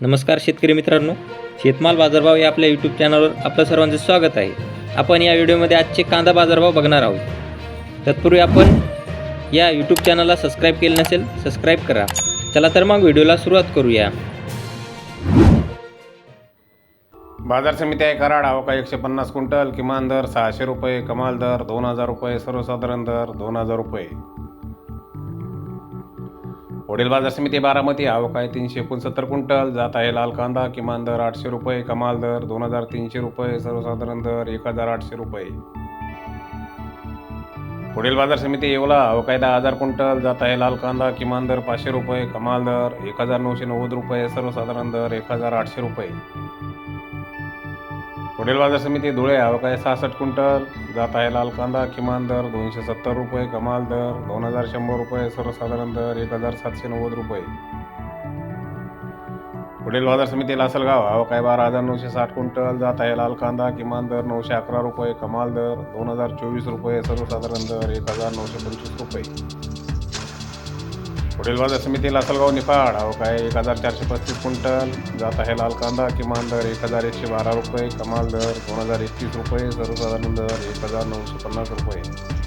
नमस्कार शेतकरी मित्रांनो. शेतमाल बाजारभाव या आपल्या यूट्यूब चॅनलवर आपलं सर्वांचं स्वागत आहे. आपण या व्हिडिओमध्ये आजचे कांदा बाजारभाव बघणार आहोत. तत्पूर्वी आपण या यूट्यूब चॅनलला सबस्क्राईब केलं नसेल सबस्क्राईब करा. चला तर मग व्हिडिओला सुरुवात करूया. बाजार समिती आहे कराड आवका एकशे पन्नास क्विंटल किमान दर सहाशे रुपये कमाल दर दोन हजार रुपये सर्वसाधारण दर दोन हजार रुपये. पुढील बाजार समिती बारामती आवक आहे तीनशे एकोणसत्तर क्विंटल जात आहे लाल कांदा किमान दर आठशे रुपये कमाल दर दोन हजार तीनशे रुपये सर्वसाधारण दर एक हजार आठशे रुपये. पुढील बाजार समिती येवला आवक दहा हजार क्विंटल जात आहे लाल कांदा किमान दर पाचशे रुपये कमाल दर एक हजार नऊशे नव्वद रुपये सर्वसाधारण दर एक हजार आठशे रुपये. पुढील बाजार समिती धुळे अवकाळी सहासष्ट क्विंटल जात आहे लाल कांदा किमान दर दोनशे सत्तर रुपये कमाल दर दोन हजार शंभर रुपये सर्वसाधारण दर एक हजार सातशे नव्वद रुपये. पुढील बाजार समिती लासलगाव अवकाळी बारा हजार नऊशे साठ क्विंटल जात आहे लाल कांदा किमान दर नऊशे अकरा रुपये कमाल दर दोन हजार चोवीस रुपये सर्वसाधारण दर एक हजार नऊशे पंचवीस रुपये. पुढील बाजार समिती लासलगाव निफाड. अहो काय एक हजार चारशे पस्तीस क्विंटल. जात आहे लाल कांदा किमान दर एक हजार एकशे बारा रुपये कमाल दर दोन हजार एकतीस रुपये सर्वसाधारण दर एक हजार नऊशे पन्नास रुपये.